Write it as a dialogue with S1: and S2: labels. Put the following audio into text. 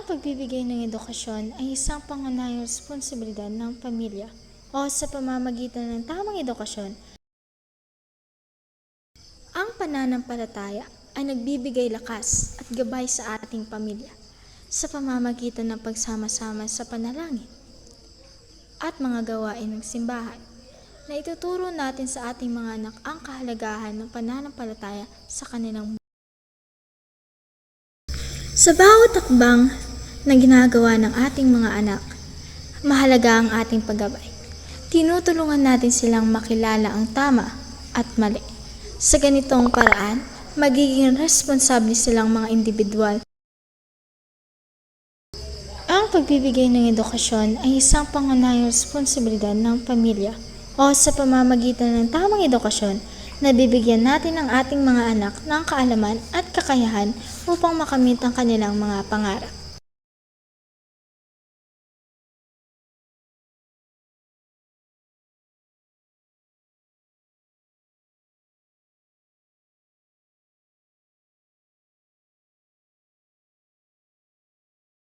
S1: Ang pagbibigay ng edukasyon ay isang pangunahing responsibilidad ng pamilya o sa pamamagitan ng tamang edukasyon. Ang pananampalataya ay nagbibigay lakas at gabay sa ating pamilya sa pamamagitan ng pagsama-sama sa panalangin at mga gawain ng simbahan na ituturo natin sa ating mga anak ang kahalagahan ng pananampalataya sa kanilang Sa bawat takbang na ginagawa ng ating mga anak, mahalaga ang ating paggabay. Tinutulungan natin silang makilala ang tama at mali. Sa ganitong paraan, magiging responsable silang mga individual. Ang pagbibigay ng edukasyon ay isang pangunahing responsibilidad ng pamilya o sa pamamagitan ng tamang edukasyon, nabibigyan natin ang ating mga anak ng kaalaman at kakayahan upang makamit ang kanilang mga pangarap.